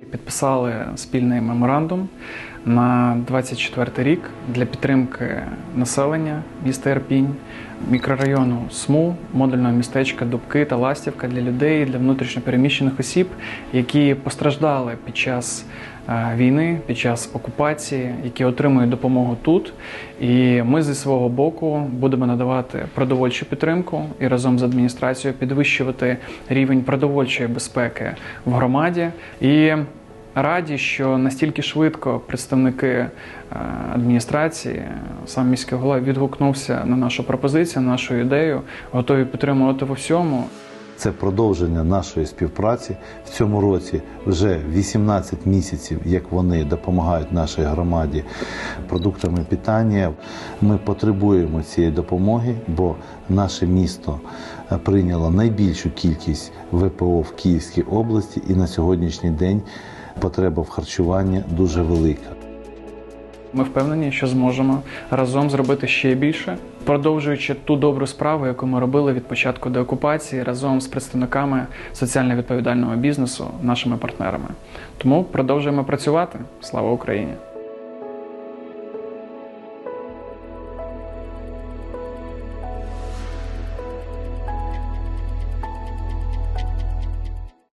Підписали спільний меморандум на 24 рік для підтримки населення міста Ірпінь, мікрорайону СМУ, модульного містечка Дубки та Ластівка для людей, для внутрішньопереміщених осіб, які постраждали під час е, війни, під час окупації, які отримують допомогу тут. І ми зі свого боку будемо надавати продовольчу підтримку і разом з адміністрацією підвищувати рівень продовольчої безпеки в громаді. І раді, що настільки швидко представники е, адміністрації, сам міський голова відгукнувся на нашу пропозицію, на нашу ідею, готові підтримувати в усьому. Це продовження нашої співпраці в цьому році. Вже 18 місяців, як вони допомагають нашій громаді продуктами питання. Ми потребуємо цієї допомоги, бо наше місто е, прийняло найбільшу кількість ВПО в Київській області, і на сьогоднішній день потреба в харчуванні дуже велика. Ми впевнені, що зможемо разом зробити ще більше, продовжуючи ту добру справу, яку ми робили від початку деокупації разом з представниками соціально відповідального бізнесу, нашими партнерами. Тому продовжуємо працювати. Слава Україні!